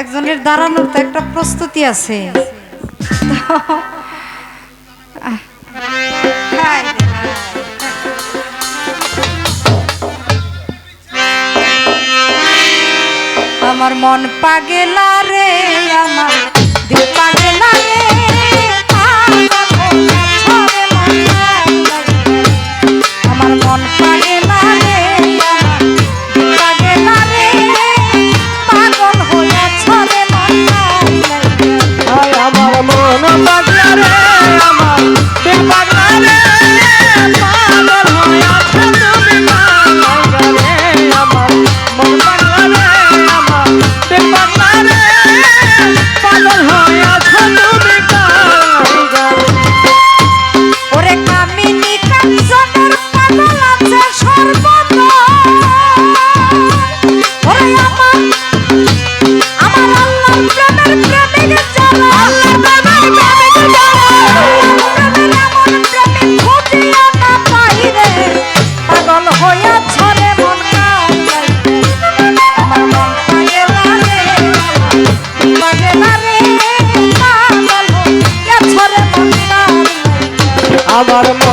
একজনের দাঁড়ানোর তো একটা প্রস্তুতি আছে। আমার মন পাগেলা রে আমার আমার মা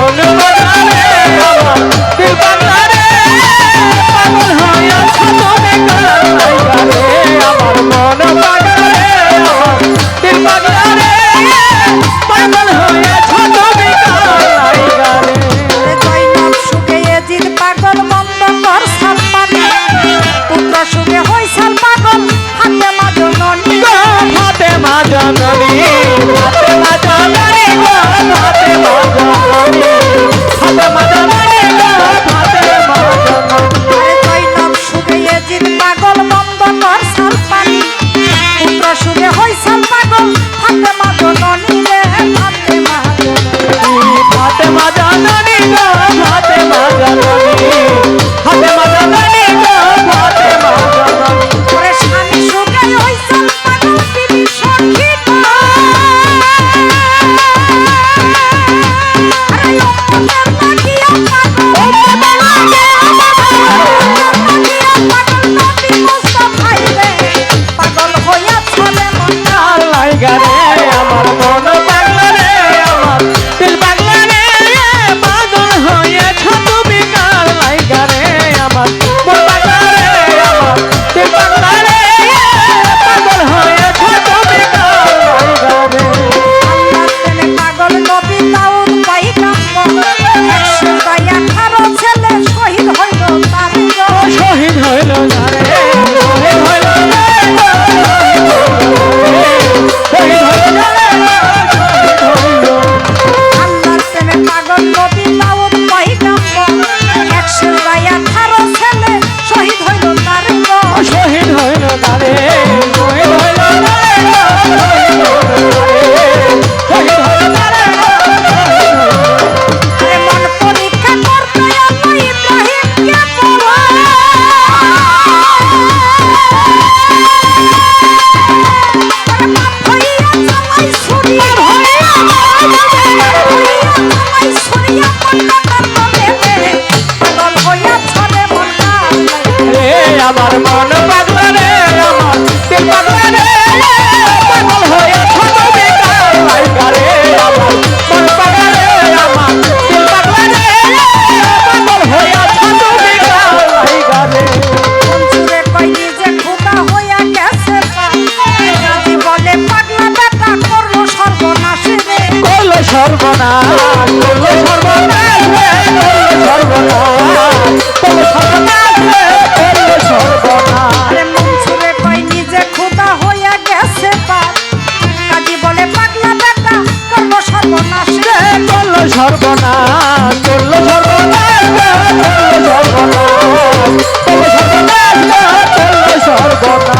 got it, I'm on a মন সর্বনা